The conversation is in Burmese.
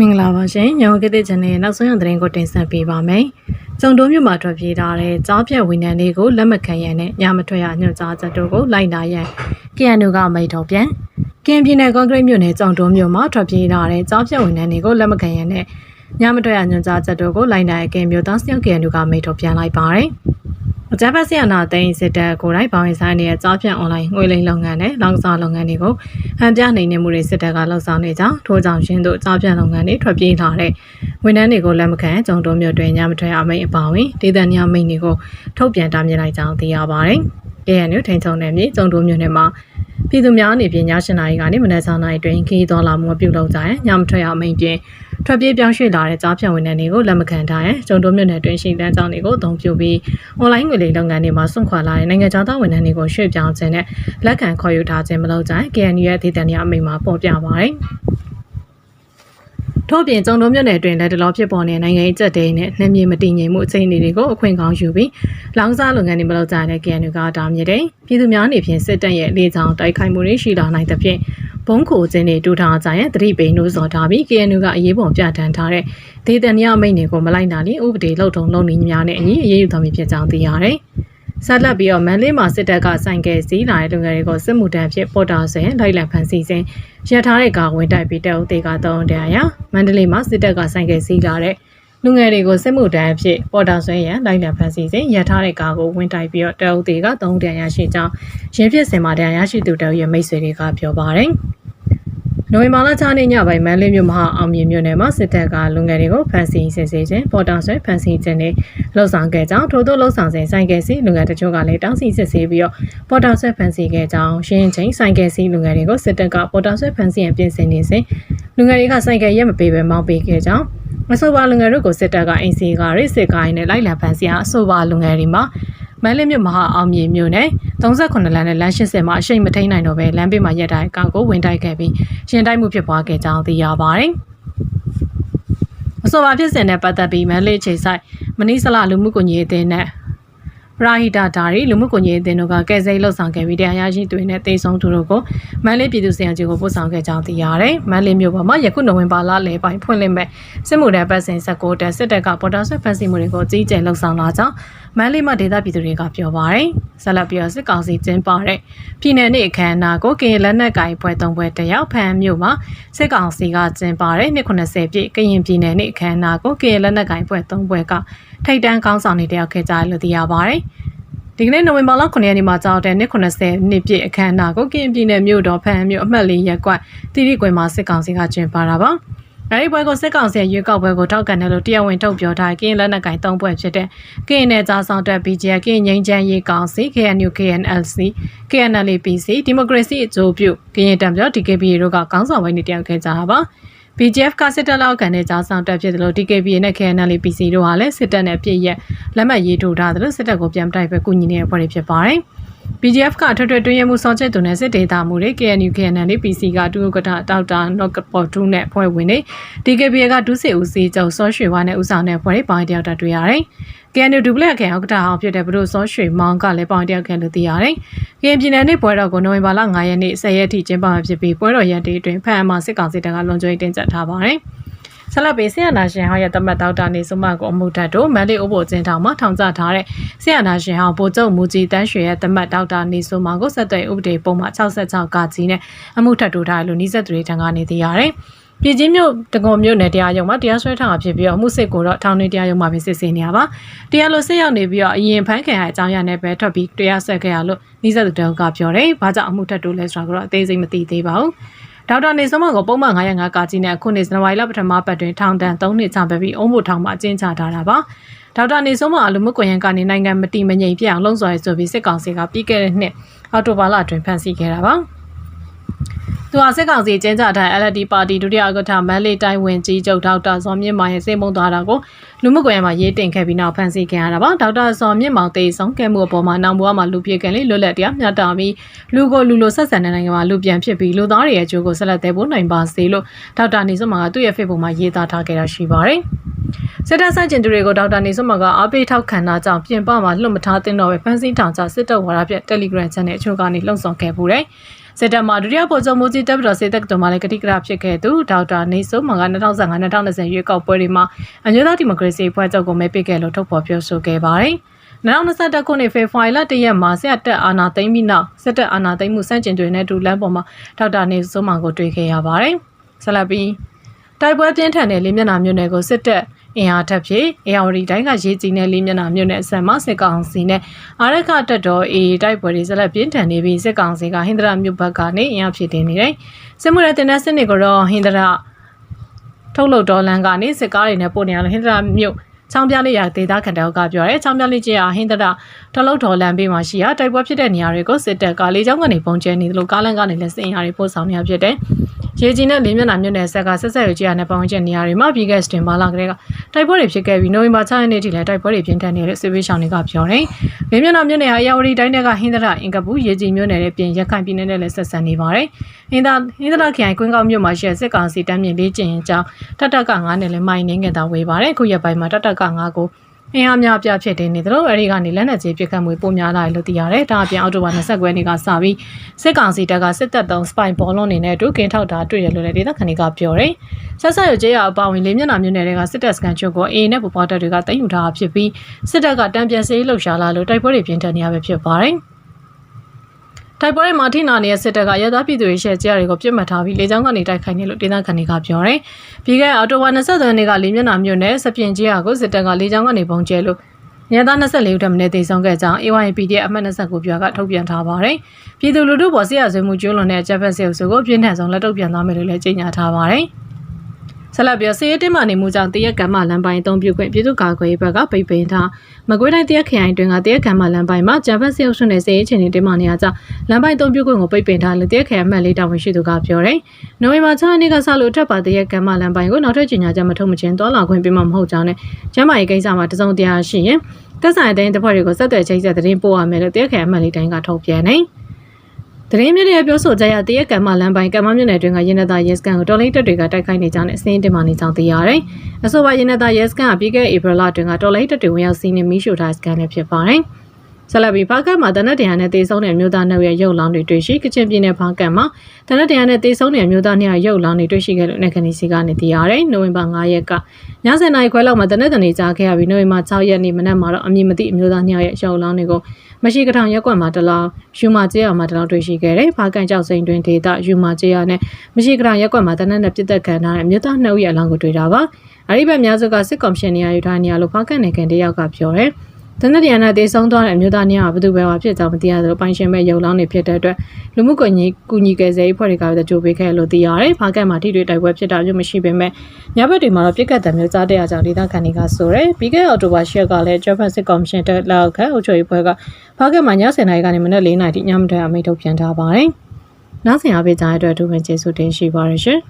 မင်္ဂလာပါရှင်ညောင်ကတဲ့ channel ရဲ့နောက်ဆုံးရသတင်းကိုတင်ဆက်ပေးပါမယ်။ကျုံတိုးမြို့မှာထွက်ပြေးထားတဲ့ကြားပြတ်ဝန်ထမ်းတွေကိုလက်မခံရတဲ့ညမထွက်ရညွှန်ကြားချက်တို့ကိုလိုက်နာရန် KNU ကမိန့်ထုတ်ပြန်ကင်ပြည်နယ်ကွန်ကရစ်မြို့နယ်ကျုံတိုးမြို့မှာထွက်ပြေးထားတဲ့ကြားပြတ်ဝန်ထမ်းတွေကိုလက်မခံရတဲ့ညမထွက်ရညွှန်ကြားချက်တို့ကိုလိုက်နာရန်ကင်မြို့သားစယောက် KNU ကမိန့်ထုတ်ပြန်လိုက်ပါတယ်။ အကြမ်းဖက်ဆရာနာသိန်းစစ်တပ်ကိုယ်တိုင်ပေါင်းဆိုင်နေတဲ့ကြားဖြန့်အွန်လိုင်းငွေလိမ်လုပ်ငန်းနဲ့လောင်စာလုပ်ငန်းတွေကိုဟန်ပြနိုင်နေမှုတွေစစ်တပ်ကလှုပ်ဆောင်နေကြောင်းထို့ကြောင့်ရှင်းတို့ကြားဖြန့်လုပ်ငန်းတွေထွက်ပြေးလာတဲ့ဝန်ထမ်းတွေကိုလက်မခံကြုံတုံးမြို့တွင်ညမထွက်အမိန့်အပါဝင်ဒေသညမိန့်တွေကိုထုတ်ပြန်တားမြစ်လိုက်ကြောင်းသိရပါတယ်။ KNU ထိန်ချုံနယ်မြေကျုံတုံးမြို့နယ်မှာပြည်သူများအနေဖြင့်ည7နာရီကနေမနက်6နာရီတွင်ခီးတော်လာမှုပြုလုပ်ကြရင်ညမထွက်အမိန့်ပြင် ထွက်ပြေးပြောင်းရွှေ့လာတဲ့ကြားဖြန့်ဝန်ထမ်းတွေကိုလက်မခံထားရင်ကျုံတုံးမြို့နယ်တွင်ရှိတန်းကြောင်းတွေကိုအသုံးပြုပြီးအွန်လိုင်းငွေလိမ်လုပ်ငန်းတွေမှာစွန့်ခွာလာတဲ့နိုင်ငံသားဝန်ထမ်းတွေကိုရွှေ့ပြောင်းခြင်းနဲ့လက်ခံခေါ်ယူထားခြင်းမလုပ်ကြရင် KNU ရဲ့ဒေသညအမိန့်မှာပေါ်ပြပါတယ်။ ထို့ပြင်ကျုံတုံးမြို့နယ်တွင်လက်တလောဖြစ်ပေါ်နေတဲ့နိုင်ငံရေးကြက်တဲနဲ့နှမြေမတည်ငြိမ်မှုအခြေအနေတွေကိုအခွင့်ကောင်းယူပြီးလောင်စားလုပ်ငန်းတွေမလုပ်ကြတဲ့ KNU ကတားမြစ်တယ်။ပြည်သူများအနေဖြင့်စစ်တပ်ရဲ့လေကြောင်းတိုက်ခိုက်မှုတွေရှိလာနိုင်သဖြင့်ဘုံခိုခြင်းတွေတူထားကြရင်တတိပိန်လို့စော်ထားပြီး KNU ကအရေးပေါ်ပြဋ္ဌာန်းထားတဲ့ဒေသညအမိန့်တွေကိုမလိုက်နာရင်ဥပဒေလုံထုံလုံနေများနဲ့အညီအရေးယူသွားမည်ဖြစ်ကြောင်းသိရတယ်။ ဆက်လက်ပြီးတော့မန်လေးမှာစစ်တပ်ကဆိုင်ကယ်စီးလာတဲ့လူငယ်တွေကိုစစ်မှုထမ်းဖြစ်ပေါ်တာဆင်လိုက်လံဖန်ဆီးစဉ်ရထားတဲ့ကာဝင်တိုက်ပြီးတပ်ဦးတွေကတုံးတရားရမန္တလေးမှာစစ်တပ်ကဆိုင်ကယ်စီးလာတဲ့လူငယ်တွေကိုစစ်မှုထမ်းဖြစ်ပေါ်တာဆွဲရန်လိုက်လံဖန်ဆီးစဉ်ရထားတဲ့ကာကိုဝင်တိုက်ပြီးတော့တပ်ဦးတွေကတုံးတရားရရှိကြောင်းရင်းဖြစ်စင်မှာတရားရရှိသူတပ်ဦးရဲ့မိတ်ဆွေတွေကပြောပါတယ်။ နိုဝင်ဘာလ6ရက်ညပိုင်းမန္တလေးမြို့မဟာအောင်မြင်မြို့နယ်မှာစစ်တပ်ကလူငယ်တွေကိုဖမ်းဆီးစစ်ဆေးခြင်းပေါ်တာဆွဲဖမ်းဆီးခြင်းနဲ့လှုပ်ဆောင်ခဲ့ကြောင်းထို့သောလှုပ်ဆောင်စဉ်ဆိုင်ကယ်စီးလူငယ်တချို့ကလည်းတောင်းစီစစ်ဆေးပြီးတော့ပေါ်တာဆွဲဖမ်းဆီးခဲ့ကြောင်းရှင်းချင်းဆိုင်ကယ်စီးလူငယ်တွေကိုစစ်တပ်ကပေါ်တာဆွဲဖမ်းဆီးရန်ပြင်ဆင်နေစဉ်လူငယ်တွေကဆိုင်ကယ်ရက်မပေးဘဲမောင်းပေးခဲ့ကြောင်းအဆိုပါလူငယ်တို့ကိုစစ်တပ်ကအင်စီကာရစ်စစ်ကိုင်းနဲ့လိုက်လံဖမ်းဆီးအားအဆိုပါလူငယ်တွေမှာ မန္တလေးမြို့မဟာအောင်မြေမြို့နယ်38လမ်းနဲ့လမ်း80မှာအရှိန်မထိန်နိုင်တော့ပဲလမ်းဘေးမှာရက်တိုင်းကောင်ကိုဝင်တိုက်ခဲ့ပြီးရှင်တိုက်မှုဖြစ်ပွားခဲ့ကြောင်းသိရပါတယ်။အဆိုပါဖြစ်စဉ်နဲ့ပတ်သက်ပြီးမန္တလေးချိန်ဆိုင်မနီးစလလူမှုကွန်ရက်အသင်းနဲ့ ပရာဟိတဒါရီလူမှုကွန်ရက်အသင်းတို့ကကယ်ဆယ်လှုပ်ဆောင်ခဲ့ပြီးတရားရရှိသူတွေနဲ့တေဆုံးသူတို့ကိုမန္တလေးပြည်သူ့စင်ကြီးကိုပို့ဆောင်ခဲ့ကြောင်းသိရတယ်။မန္တလေးမြို့ပေါ်မှာယခုနိုဝင်ဘာလလယ်ပိုင်းဖွင့်လှစ်မဲ့စစ်မှုထမ်းပတ်စဉ်16တက်စစ်တပ်ကပေါ်တာဆွဲဖန်စီမှုတွေကိုကြီးကျယ်လှုပ်ဆောင်လာကြောင်းမန္တလေးမှာဒေသပြည်သူတွေကပြောပါရယ်။ဆက်လက်ပြီးတော့စစ်ကောင်စီကျင်းပတဲ့ပြည်내နေ့အခမ်းအနားကိုကရင်လက်နက်ကင်ပွဲသုံးပွဲတရောက်ဖန်မြို့မှာစစ်ကောင်စီကကျင်းပတဲ့နှစ်90ပြည့်ကရင်ပြည်내နေ့အခမ်းအနားကိုကရင်လက်နက်ကင်ပွဲသုံးပွဲကထိတ်တန်းကောင်းဆောင်နေတယောက်ခဲ့ကြတယ်လို့သိရပါရယ်။ ဒီကနေ့နိုဝင်ဘာလ9ရက်နေ့မှာကြောက်တဲ့နှစ်90နှစ်ပြည့်အခမ်းအနားကိုကရင်ပြည်နယ်မြို့တော်ဖန်မြို့အမှတ်၄ရပ်ကွက်တိတိကွယ်မှာစစ်ကောင်စီကကျင်းပတာပါ။အဲဒီပွဲကိုစစ်ကောင်စီရွေးကောက်ပွဲကိုထောက်ခံတယ်လို့တရားဝင်ထုတ်ပြောထားကရင်လက်နက်ကင်၃ပွဲဖြစ်တဲ့ကရင်နယ်ကြားဆောင်တက် BGF ကရင်ငိမ့်ချမ်းရေးကောင်စီ KNU KNLC KNLPC ဒီမိုကရေစီအကျိုးပြုကရင်တံပြော DKBA တို့ကကောင်းဆောင်ဝိုင်းနေတယောက်ခဲ့ကြတာပါ။ BGF ကစစ်တပ်လောက်ကန်တဲ့ကြားဆောင်တက်ဖြစ်တယ်လို့ DKBA နဲ့ KNL PC တို့ဟာလည်းစစ်တပ်နဲ့ပြည်ရက်လက်မှတ်ရေးထိုးထားတယ်လို့စစ်တပ်ကိုပြန်တိုက်ပဲကူညီနေတဲ့အဖွဲ့တွေဖြစ်ပါတယ်။ BGF ကထွတ်ထွတ်တွင်းရမှုစောင့်ချက်သူနဲ့စစ်ဒေသမှုတွေ KNU KNL PC ကတူကထတောက်တာနော့ကပေါ်တူနဲ့ဖွဲ့ဝင်တွေ DKBA ကဒုစစ်ဦးစီးချုပ်စောရွှေဝါနဲ့ဦးဆောင်တဲ့ဖွဲ့တွေပိုင်းတယောက်တာတွေ့ရတယ်။ KNU ဒူပလက်ခင်ဥက္ကဋ္ဌအောင်ဖြစ်တဲ့ဘဒုစောရွှေမောင်ကလည်းပေါင်တယောက်ခင်လို့သိရတယ်။ကရင်ပြည်နယ်နေ့ပွဲတော်ကိုနိုဝင်ဘာလ9ရက်နေ့10ရက်ထိကျင်းပမှာဖြစ်ပြီးပွဲတော်ရက်တေးအတွင်းဖန်အမစစ်ကောင်စီတပ်ကလွန်ကျွေးတင်ဆက်ထားပါတယ်။ ဆလပီဆီယနာရှင်ဟောင်းရဲ့တမတ်တောက်တာနေစုမကိုအမှုထတ်တို့မန်လေးအိုးဘိုကျင်းထောင်မှာထောင်ချထားတဲ့ဆီယနာရှင်ဟောင်းဗိုလ်ချုပ်မူကြီးတန်းရွှေရဲ့တမတ်တောက်တာနေစုမကိုဆက်သွယ်ဥပဒေပုံမှ66ကကြီးနဲ့အမှုထတ်တို့ထားလို့နှိစက်သူတွေထံကနေသိရတယ်။ပြည်ကြီးမြို့တကုံမြို့နယ်တရားရုံးမှာတရားစွဲထားတာဖြစ်ပြီးတော့မှုစစ်ကိုတော့ထောင်တွင်းတရားရုံးမှာပဲစစ်ဆေးနေရပါတရားလိုစစ်ရောက်နေပြီးတော့အရင်ဖမ်းခံရအကြောင်းရနဲ့ပဲထွက်ပြီးတရားဆက်ခဲ့ရလို့နှိစက်သူတယောက်ကပြောတယ်။ဘာကြောင့်အမှုထတ်တို့လဲဆိုတာကတော့အသေးစိတ်မသိသေးပါဘူး။ ဒေါက်တာနေစမကိုပုံမှန်905ကာကြီးနဲ့အခုနေဇန်နဝါရီလပထမပတ်တွင်ထောင်ဒဏ်3နှစ်ချပဲပြီးအုံးဖို့ထောင်မှာအကျဉ်းချထားတာပါဒေါက်တာနေဆုံးမအလူမှုကွန်ရက်ကနေနိုင်ငံမတိမငြိမ်ပြအောင်လှုံ့ဆော်ရဲဆိုပြီးစစ်ကောင်စီကပြီးခဲ့တဲ့နှစ်အောက်တိုဘာလအတွင်းဖမ်းဆီးခဲ့တာပါ သူဟာစစ်ကောင်စီကျင်းကြတဲ့ LD ပါတီဒုတိယဥက္ကဋ္ဌမန်လေးတိုင်းဝင်ကြီးချုပ်ဒေါက်တာဇော်မြင့်မောင်ရဲ့စေမုံသွားတာကိုလူမှုကွန်ရက်မှာရေးတင်ခဲ့ပြီးနောက်ဖမ်းဆီးခံရတာပါဒေါက်တာဇော်မြင့်မောင်တေဆုံးခဲ့မှုအပေါ်မှာနောင်ဘွားမှာလူပြေကန်လေးလွတ်လပ်တရားမျှတပြီးလူကိုလူလိုဆက်ဆံတဲ့နိုင်ငံမှာလူပြန်ဖြစ်ပြီးလူသားတွေရဲ့အကျိုးကိုဆက်လက်သေးဖို့နိုင်ပါစေလို့ဒေါက်တာနေစွမ်းမာကသူ့ရဲ့ Facebook မှာရေးသားထားခဲ့တာရှိပါတယ်စစ်တပ်ဆိုင်ကျင်သူတွေကိုဒေါက်တာနေစွမ်းမာကအားပေးထောက်ခံတာကြောင့်ပြင်ပမှာလွတ်မထားသင့်တော့ပဲဖမ်းဆီးထောင်ချစစ်တပ်ဝါဒပြ Telegram channel အချို့ကနေလှုံ့ဆော်ခဲ့ပူတယ်။ စစစ်တပ်မှဒုတိယဗိုလ်ချုပ်မူကြီးတပ်မတော်စေတက္ကသိုလ်မှလည်းကတိကရဖြစ်ခဲ့သူဒေါက်တာနေစိုးမန်က2015-2020ရွေးကောက်ပွဲတွေမှာအမျိုးသားဒီမိုကရေစီအဖွဲ့ချုပ်ကိုမဲပေးခဲ့လို့ထုတ်ဖော်ပြောဆိုခဲ့ပါတယ်။2021ခုနှစ်ဖေဖော်ဝါရီလ1ရက်မှာစစ်တပ်အာဏာသိမ်းပြီးနောက်စစ်တပ်အာဏာသိမ်းမှုစန့်ကျင်တွေနဲ့ဒူလန်းပေါ်မှာဒေါက်တာနေစိုးမန်ကိုတွေ့ခဲ့ရပါတယ်။ဆက်လက်ပြီးတိုက်ပွဲပြင်းထန်တဲ့လေးမျက်နှာမြို့နယ်ကိုစစ်တပ် အင်အားထပ်ဖြည့်အေယာဝတီတိုင်းကရေးကြီးတဲ့လေးမျက်နှာမြို့နယ်အစမ်းမစစ်ကောင်စီနဲ့အာရခတက်တော်အေတိုက်ပွဲတွေဆက်လက်ပြင်းထန်နေပြီးစစ်ကောင်စီကဟင်္ဒရာမြို့ဘက်ကနေအင်အားဖြည့်တင်နေတယ်။စစ်မှုရဲတင်တဲ့စစ်နေကိုတော့ဟင်္ဒရာထုတ်လုပ်တော်လန်ကနေစစ်ကားတွေနဲ့ပို့နေရလို့ဟင်္ဒရာမြို့ ချောင်းပြလေးရဒေသခံတောက်ကပြောရဲချောင်းပြလေးကြီးဟာဟင်္ဒရာတလုတ်တော်လန်ပေးမှာရှိရတိုက်ပွဲဖြစ်တဲ့နေရာတွေကိုစစ်တပ်ကလေးချောင်းကနေပုံကျဲနေသလိုကားလန်ကနေလည်းစစ်အင်အားတွေပို့ဆောင်နေရဖြစ်တယ်။ရေကြီးနဲ့လေးမျက်နှာမြို့နယ်ဆက်ကဆက်ဆက်ရကြီးရတဲ့ပတ်ဝန်းကျင်နေရာတွေမှာပြီးခဲ့စတင်မာလာကလေးကတိုက်ပွဲတွေဖြစ်ခဲ့ပြီးနိုဝင်ဘာ6ရက်နေ့ထိလည်းတိုက်ပွဲတွေပြင်းထန်နေတဲ့စစ်ပေးရှောင်းတွေကပြောတယ်။လေးမျက်နှာမြို့နယ်ဟာရာဝတီတိုင်းကဟင်းဒရအင်ကပူရေကြီးမြို့နယ်ရဲ့ပြင်ရခိုင်ပြည်နယ်နဲ့လည်းဆက်ဆံနေပါတယ်။ဟင်းဒဟင်းဒရခရိုင်ကွင်းကောက်မြို့မှာရှိတဲ့စစ်ကောင်စီတမ်းမြင့်လေးကျင်ရင်ကြောင်းတတ်တက်က9နဲ့လည်းမိုင်းနေငယ်တာဝေးပါတယ်။ခုရက်ပိုင်းမှာတတ်တက်က9ကိုအင်အားများပြဖြစ်နေတယ်လို့အဲဒီကနေလက်နက်ကြီးပစ်ခတ်မှုပုံများလာတယ်လို့သိရတယ်။ဒါအပြင်အောက်တိုဘာ29ရက်နေ့ကစပြီးစစ်ကောင်စီတပ်ကစစ်တပ်သုံးစပိုင်ဘောလုံးအနေနဲ့ဒုကင်းထောက်တာတွေ့ရလို့လည်းဒေသခံတွေကပြောတယ်။ဆက်ဆက်ရကျေးရအပါဝင်လေးမျက်နှာမျိုးနယ်တွေကစစ်တပ်စကန်ချုပ်ကိုအေနဲ့ပပွားတပ်တွေကတင်ယူထားတာဖြစ်ပြီးစစ်တပ်ကတံပြန်စေးလှုပ်ရှားလာလို့တိုက်ပွဲတွေပြင်းထန်နေရပဲဖြစ်ပါတယ်။ တိုက်ပွဲမှာထိနာနေတဲ့စစ်တပ်ကရသပြည်သူတွေရှယ်ကြားတွေကိုပြစ်မှတ်ထားပြီးလေကြောင်းကနေတိုက်ခိုက်နေလို့ဒေသခံတွေကပြောတယ်။ပြီးခဲ့အော်တိုဝါ23ရက်နေ့ကလေးမျက်နှာမြို့နယ်စပြင်းကြီးဟာကိုစစ်တပ်ကလေကြောင်းကနေပုံကျဲလို့ညသား24ဦးထပ်မံတေဆုံးခဲ့ကြောင်း AYPDF အမှတ်29ပြားကထုတ်ပြန်ထားပါတယ်။ပြည်သူလူထုပေါ်ဆရာဆွေးမှုကျွလွန်တဲ့ဂျပန်စစ်အုပ်စုကိုပြင်းထန်ဆုံးလက်တုပ်ပြန်သွားမယ်လို့လည်းကြေညာထားပါတယ်။ ဆက်လက်ပြီးဆေးရတင်မာနေမှုကြောင့်တရက်ကမ်းမလမ်းပိုင်းအသုံးပြုခွင့်ပြည်သူ့ကာကွယ်ရေးဘက်ကပိတ်ပင်ထားမကွေးတိုင်းတရက်ခရိုင်တွင်ကတရက်ကမ်းမလမ်းပိုင်းမှာဂျပန်စစ်အုပ်စုနဲ့ဆေးရချင်းတွေတင်မာနေရကြောင်းလမ်းပိုင်းအသုံးပြုခွင့်ကိုပိတ်ပင်ထားလို့တရက်ခရိုင်အမှတ်လေးတာဝန်ရှိသူကပြောတယ်။နိုဝင်ဘာ6ရက်နေ့ကစလို့ထပ်ပါတရက်ကမ်းမလမ်းပိုင်းကိုနောက်ထပ်ကြေညာချက်မထုတ်မချင်းတွာလာခွင့်ပေးမှာမဟုတ်ကြောင်းနဲ့ကျမ်းမာရေးကိစ္စမှာတစုံတရာရှိရင်သက်ဆိုင်တဲ့တပ်ဖွဲ့တွေကိုဆက်သွယ်ချိတ်ဆက်သတင်းပို့ရမယ်လို့တရက်ခရိုင်အမှတ်လေးတိုင်းကထုတ်ပြန်နေ။ တရင်မြစ်ရဲ့ပြောဆိုကြရတရက်ကံမလမ်းပိုင်းကံမမြစ်နယ်တွင်ကရင်းနသားရဲစကန်ကိုတော်လိုင်းတက်တွေကတိုက်ခိုက်နေကြောင်းနဲ့အစင်းတင်မှနေကြောင်းသိရတယ်။အဆိုပါရင်းနသားရဲစကန်ကပြီးခဲ့ဧပြီလတွင်ကတော်လိုင်းတက်တွေဝင်ရောက်စီးနေမိရှိုထားစကန်လည်းဖြစ်ပါတယ်။ဆလဘီဖားကတ်မှာတနက်တရာနဲ့တေဆုံးတဲ့မြို့သားနှုတ်ရဲ့ရုပ်လောင်းတွေတွေ့ရှိကချင်ပြည်နယ်ဖားကတ်မှာတနက်တရာနဲ့တေဆုံးတဲ့မြို့သားနှစ်ယောက်ရုပ်လောင်းတွေတွေ့ရှိခဲ့လို့နေကနေစီကနေသိရတယ်။နိုဝင်ဘာ9ရက်ကည7:00နာရီခွဲလောက်မှာတနက်တနေကြားခဲ့ရပြီးနိုဝင်ဘာ6ရက်နေ့မနက်မှာတော့အမည်မသိအမျိုးသားနှစ်ယောက်ရဲ့ရုပ်လောင်းတွေကို မရှိကထောင်ရက်ကွက်မှာတလောင်းယူမာကျေးရွာမှာတလောင်းတွေ့ရှိခဲ့တယ်။ဖားကန်ကြောက်စိန်တွင်ဒေသယူမာကျေးရွာနဲ့မရှိကထောင်ရက်ကွက်မှာတနက်နဲ့ပြစ်သက်ခံထားတဲ့မြို့သားနှုတ်ရဲ့အလောင်းကိုတွေ့တာပါ။အဲဒီဘက်များစုကစစ်ကော်မရှင်နေရာယူထားနေရလို့ဖားကန်နယ်ကန်တယောက်ကပြောတယ်။ တနက်တရနာတေဆုံးသွားတဲ့အမျိုးသားများကဘယ်သူပဲဖြစ်ကြောင်းမသိရသလိုပိုင်ရှင်မဲ့ရုပ်လောင်းတွေဖြစ်တဲ့အတွက်လူမှုကွန်ရက်ကူညီကယ်ဆယ်ရေးဖွဲ့တွေကလည်းကြိုပေးခဲ့လို့သိရတယ်။ဖားကတ်မှာထိတွေ့တိုက်ပွဲဖြစ်တာမျိုးမရှိပေမဲ့ညဘက်တွေမှာတော့ပြစ်ကတ်တဲ့မျိုးကြားတဲ့အကြောင်းဒေသခံတွေကဆိုရယ်။ပြီးခဲ့တဲ့အောက်တိုဘာ10ရက်ကလည်းဂျပန်စစ်ကော်မရှင်တက်လောက်ခန့်အုပ်ချုပ်ရေးဖွဲ့ကဖားကတ်မှာည10:00နာရီကနေမနက်4:00နာရီထိညမထွက်အမိန့်ထုတ်ပြန်ထားပါတယ်။နောက်ဆင်အားပေးကြတဲ့အတွက်ဒုဝန်ကျေးဇူးတင်ရှိပါရရှင်။